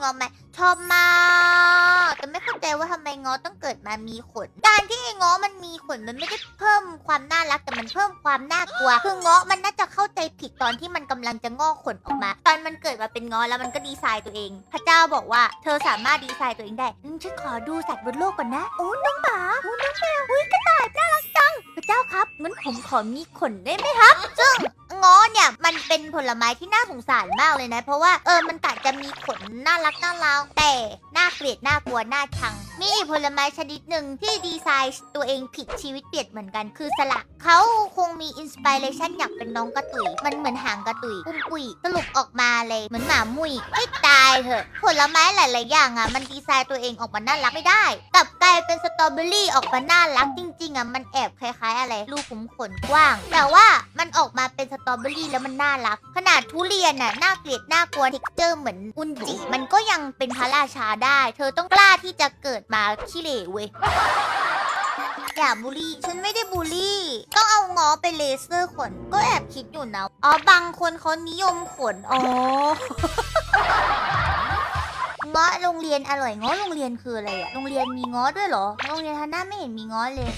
งอไหมชอบมากแต่ไม่เข้าใจว่าทำไมง้อต้องเกิดมามีขน การที่ไอ้ง้อมันมีขนมันไม่ได้เพิ่มความน่ารักแต่มันเพิ่มความน่ากลัว คือง้อมันน่าจะเข้าใจผิดตอนที่มันกำลังจะงอกขนออกมา ตอนมันเกิดมาเป็นง้อแล้วมันก็ดีไซน์ตัวเอง พระเจ้าบอกว่า เธอสามารถดีไซน์ตัวเองได้ฉันขอดูสัตว์บนโลกก่อนนะ โอ้น้องหมาโอ้น้องแมวอุ้ย เจ้าครับงั้นผมขอมีขนได้ไหมครับ ซึ่งง้อเนี่ยมันเป็นผลไม้ที่น่าสงสารมากเลยนะ เพราะว่าเออมันกะจะมีขนน่ารักน่ารักแต่น่าเกลียดน่ากลัวน่าชัง มีอีกผลไม้ชนิดหนึ่งที่ดีไซน์ตัวเองผิดชีวิตเปลี่ยนเหมือนกันคือสละเขาคงมีอินสปิเรชันอยากเป็นน้องกระตุยมันเหมือนหางกระตุยปุ้มปุยสรุปออกมาเลยเหมือนหมามุยให้ตายเถอะ ผลไม้หลาย ๆ อย่างอะ มันดีไซน์ตัวเองออกมาน่ารักไม่ได้กลับ ลายเป็นสตรอเบอรี่ออกมาน่ารักจริงๆอะมันแอบคล้ายๆ อะไรลูกขุมขนกว้าง แต่ว่ามันออกมาเป็นสตรอเบอรี่แล้วมันน่ารัก ขนาดทุเรียนน่ะน่าเกลียดน่ากลัวเทิกเจอร์เหมือนอุนจิมันก็ยังเป็นพระราชาได้ เธอต้องกล้าที่จะเกิดมาขี้เหร่เว้ยอย่าบูลลี่ ฉันไม่ได้บูลลี่ ต้องเอาง้อไปเลเซอร์ขน ก็แอบคิดอยู่นะ อ๋อ บางคนเขานิยมขน อ๋อ ง้อโรงเรียนอร่อยง้อโรงเรียนคืออะไรอะโรงเรียนมีง้อด้วยเหรอ โรงเรียนฮาน่าไม่เห็นมีง้อเลย